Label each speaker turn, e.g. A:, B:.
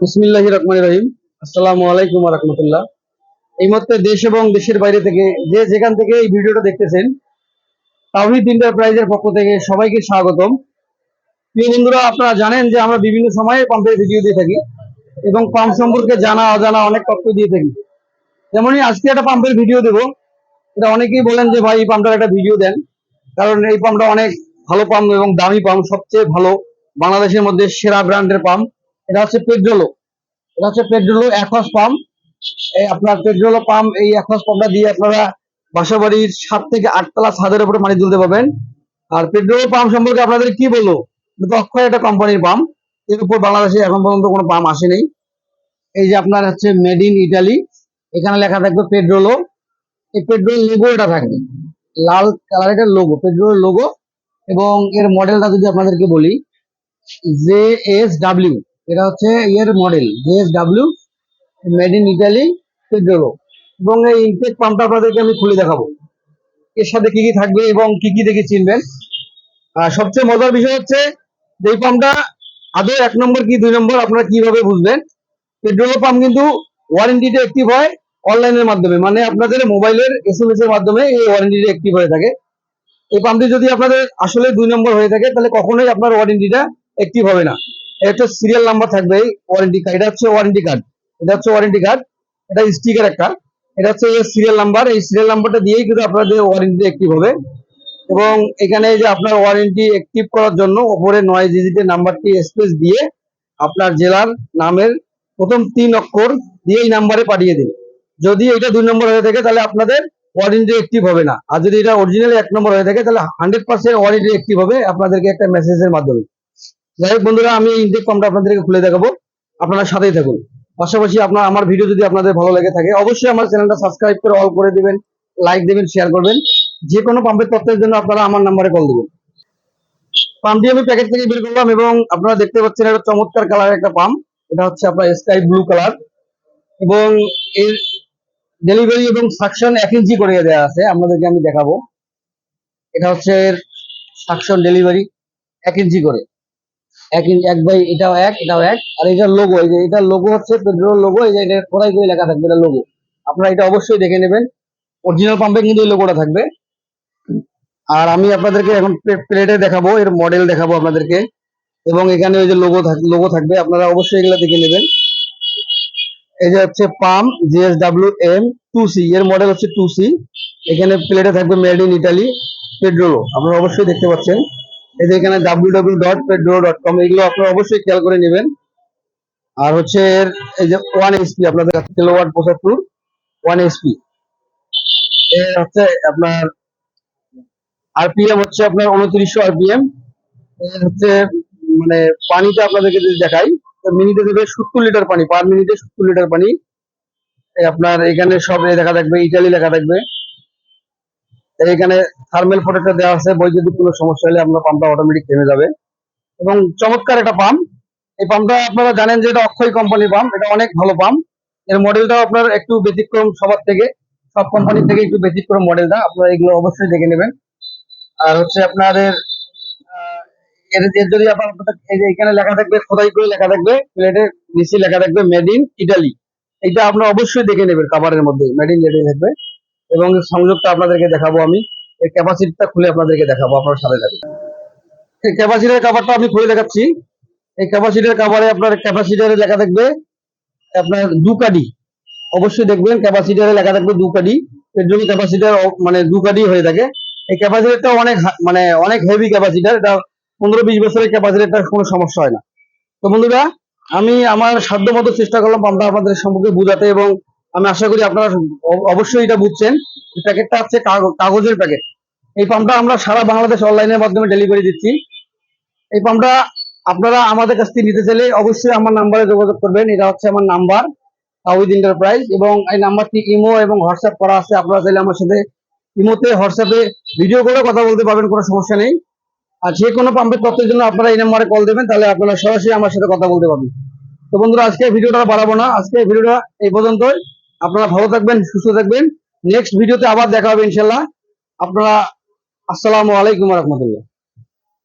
A: বিসমিল্লাহ রহমান রহিম। আসসালামু আলাইকুম রহমতুল্লাহ। এই মুহূর্তে দেশ এবং দেশের বাইরে থেকে যে যেখান থেকে এই ভিডিওটা দেখতেছেন, তাওহিদ এন্টারপ্রাইজের পক্ষ থেকে সবাইকে স্বাগতম। প্রিয় বন্ধুরা, আপনারা জানেন যে আমরা বিভিন্ন সময়ে পাম্পের ভিডিও দিয়ে থাকি এবং পাম্প সম্পর্কে জানা, অজানা অনেক তথ্য দিয়ে থাকি। যেমনই আজকে একটা পাম্পের ভিডিও দেবো। এটা অনেকেই বলেন যে, ভাই, এই পাম্পটার একটা ভিডিও দেন। কারণ এই পাম্পটা অনেক ভালো পাম্প এবং দামি পাম্প, সবচেয়ে ভালো বাংলাদেশের মধ্যে সেরা ব্র্যান্ডের পাম্প। এটা হচ্ছে পেট্রোলো এটা হচ্ছে পেট্রোলো অ্যাকোয়াস পাম্প এই আপনার পেট্রোলো পাম্প এই অ্যাকোয়াস পাম্পটা দিয়ে আপনারা বাসা বাড়ির সাত থেকে আটতলা ছাদের উপরে পানি তুলতে পারবেন। আর পেট্রোলো পাম্প সম্পর্কে আপনাদের কি বলব? এটা অক্ষয় একটা কোম্পানির পাম্পের উপর বাংলাদেশে এখন পর্যন্ত কোনো পাম্প আসেনি এই যে আপনার হচ্ছে মেড ইন ইটালি এখানে লেখা থাকবে পেট্রোলো এই পেট্রোল লোগোটা থাকবে। লাল কালারের লোগো পেট্রোল লোগো এবং এর মডেলটা যদি আপনাদেরকে বলি জে এস ডাব্লিউ এটা হচ্ছে এর model J W made in Italy Petrolo এবং এই ইনটেক পাম্পটা আপনাদেরকে আমি খুলে দেখাবো। এর সাথে কি কি থাকবে এবং কি কি দেখে চিনবেন? আর সবচেয়ে মজার বিষয় হচ্ছে, এই পাম্পটা আদৌ এক নম্বর কি দুই নম্বর আপনারা কীভাবে বুঝবেন? পেট্রোল পাম্প কিন্তু ওয়ারেন্টিটা অ্যাক্টিভ হয় অনলাইনের মাধ্যমে মানে আপনাদের মোবাইলের এস এম এস এর মাধ্যমে এই ওয়ারেন্টিটা অ্যাক্টিভ হয়ে থাকে। এই পাম্পটি যদি আপনাদের আসলে দুই নম্বর হয়ে থাকে, তাহলে কখনোই আপনার ওয়ারেন্টিটা অ্যাক্টিভ হবে না। এটা সিরিয়াল নাম্বার থাকবে এই ওয়ারেন্টি কার্ড এটা হচ্ছে ওয়ারেন্টি কার্ড এটা হচ্ছে ওয়ারেন্টি কার্ড এটা স্টিকার একটা, এটা হচ্ছে সিরিয়াল নাম্বার এই সিরিয়াল নাম্বারটা দিয়েই কিন্তু আপনাদের ওয়ারেন্টি অ্যাক্টিভ হবে। এবং এখানে যে আপনার ওয়ারেন্টি অ্যাক্টিভ করার জন্য ওপরে নয় ডিজিটের নাম্বারটি স্পেস দিয়ে আপনার জেলার নামের প্রথম তিন অক্ষর দিয়ে এই নাম্বারে পাঠিয়ে দিন। যদি এটা দুই নম্বর হয়ে থাকে তাহলে আপনাদের ওয়ারেন্টি অ্যাক্টিভ হবে না। আর যদি এটা অরিজিনাল এক নম্বর হয়ে থাকে তাহলে হান্ড্রেড পার্সেন্ট ওয়ারেন্টি অ্যাক্টিভ হবে আপনাদেরকে একটা মেসেজের মাধ্যমে। যাই হোক বন্ধুরা, আমি ইনটেক পাম্পটা আপনাদেরকে খুলে দেখাবো। আপনারা সাথেই থাকুন। পাশাপাশি আপনার আমার ভিডিও যদি আপনাদের ভালো লেগে থাকে, অবশ্যই আমার চ্যানেলটা সাবস্ক্রাইব করে অল করে দিবেন লাইক দেবেন শেয়ার করবেন। যে কোনো পাম্পের তথ্যের জন্য আপনারা আমার নাম্বারে কল দিবেন। পাম্পটি আমি প্যাকেট থেকে বের করলাম এবং আপনারা দেখতে পাচ্ছেন একটা চমৎকার কালারের একটা পাম্প এটা হচ্ছে আপনার স্কাই ব্লু কালার এবং এর ডেলিভারি এবং সাকশন এক ইঞ্চি করে দেওয়া আছে। আপনাদেরকে আমি দেখাবো। এটা হচ্ছে এর সাকশন ডেলিভারি এক ইঞ্চি করে। এক এক বাই, এটাও এক এটাও এক। আর এটার লোগো এই যে এটার লোগো হচ্ছে পেট্রোল লোগো এই যে এটা কোথায় করে লেখা থাকবে এটা লোগো আপনারা এটা অবশ্যই দেখে নেবেন। অরিজিনাল পাম্পে কিন্তু এই লোগোটা থাকবে। আর আমি আপনাদেরকে এখন প্লেটে দেখাবো, এর মডেল দেখাবো আপনাদেরকে। এবং এখানে ওই যে লোগো লোগো থাকবে, আপনারা অবশ্যই এগুলো দেখে নেবেন। এই যে হচ্ছে pump GSW M two C এর মডেল হচ্ছে টু সি এখানে প্লেটে থাকবে মেড ইন ইটালি পেট্রোলো আপনারা অবশ্যই দেখতে পাচ্ছেন। যে এখানে W W dot Petrolo dot com এগুলো আপনারা অবশ্যই খেয়াল করে নেবেন। আর হচ্ছে এর, এই যে ওয়ান এসপি আপনাদের কাছে কিলোওয়াট পঁচাত্তর ওয়ান এসপি এর হচ্ছে আপনার আরপিএম হচ্ছে আপনার উনত্রিশশো আরপিএম এর হচ্ছে মানে পানিটা আপনাদেরকে যদি দেখাই মিনিটে দেবে সত্তর লিটার পানি, পার মিনিটে সত্তর লিটার পানি। আপনার এখানে সব লেখা থাকবে ইটালি লেখা থাকবে। এখানে থার্মেল প্রোটেক্টর দেওয়া আছে বৈদ্যুতিক কোনো সমস্যা হলে আপনার পাম্পটা অটোমেটিক থেমে যাবে। এবং চমৎকার একটা পাম্প এই পাম্পটা আপনারা জানেন যে এটা অক্ষয় কোম্পানির পাম্প এটা অনেক ভালো পাম্পের মডেলটাও আপনার একটু ব্যতিক্রম সবার থেকে, সব কোম্পানি থেকে একটু ব্যতিক্রম মডেলটা আপনারা এগুলো অবশ্যই দেখে নেবেন। আর হচ্ছে আপনাদের এর যদি আপনার এখানে লেখা থাকবে, খোদাই করে লেখা থাকবে প্লেটের নিচে লেখা থাকবে মেড ইন ইটালি এটা আপনারা অবশ্যই দেখে নেবেন কাভারের মধ্যে মেড ইন ইটালি থাকবে। এবং সংযোগটা আপনাদেরকে দেখাবো আমি। এই ক্যাপাসিটিটা খুলে আপনাদেরকে দেখাবো, আপনার সাথে সাথে এই ক্যাপাসিটির কাভারটা আমি খুলে দেখাচ্ছি। এই ক্যাপাসিটির কাভারে আপনার ক্যাপাসিটারে লেখা থাকবে আপনার দুকাডি অবশ্যই দেখবেন ক্যাপাসিটারে লেখা থাকবে দুকাডি এর জন্য ক্যাপাসিটার মানে দুকাডি হয়ে থাকে। এই ক্যাপাসিটারটা অনেক মানে অনেক হেভি ক্যাপাসিটার এটা পনেরো বিশ বছরের ক্যাপাসিটারটা কোনো সমস্যা হয় না। তো বন্ধুরা, আমি আমার সাধ্য মতো চেষ্টা করলাম পাম্পটা আপনাদের সম্পর্কে বোঝাতে এবং আমি আশা করি আপনারা অব- অবশ্যই এটা বুঝছেন। প্যাকেটটা হচ্ছে কাগ- কাগজের প্যাকেট। এই পাম্পটা আমরা সারা বাংলাদেশ অনলাইনের মাধ্যমে ডেলিভারি দিচ্ছি। এই পাম্পটা আপনারা আমাদের কাছ থেকে নিতে চাইলে অবশ্যই আমার নাম্বারে যোগাযোগ করবেন। এটা হচ্ছে আমার নাম্বার, তাওহিদ এন্টারপ্রাইজ এবং এই নাম্বারটি ইমো এবং হোয়াটসঅ্যাপ করা আছে। আপনারা চাইলে আমার সাথে ইমোতে, হোয়াটসঅ্যাপে ভিডিও করে কথা বলতে পারবেন, কোনো সমস্যা নেই। আর যে কোনো পাম্পের তথ্যের জন্য আপনারা এই নাম্বারে কল দেবেন, তাহলে আপনারা সরাসরি আমার সাথে কথা বলতে পারবেন। তো বন্ধুরা, আজকে ভিডিওটা বাড়াবো না। আজকে ভিডিওটা এই পর্যন্তই। আপনারা ভালো থাকবেন, সুস্থ থাকবেন। নেক্সট ভিডিওতে আবার দেখা হবে ইনশাল্লাহ আপনারা, আসসালামু আলাইকুম রহমতুল্লাহ।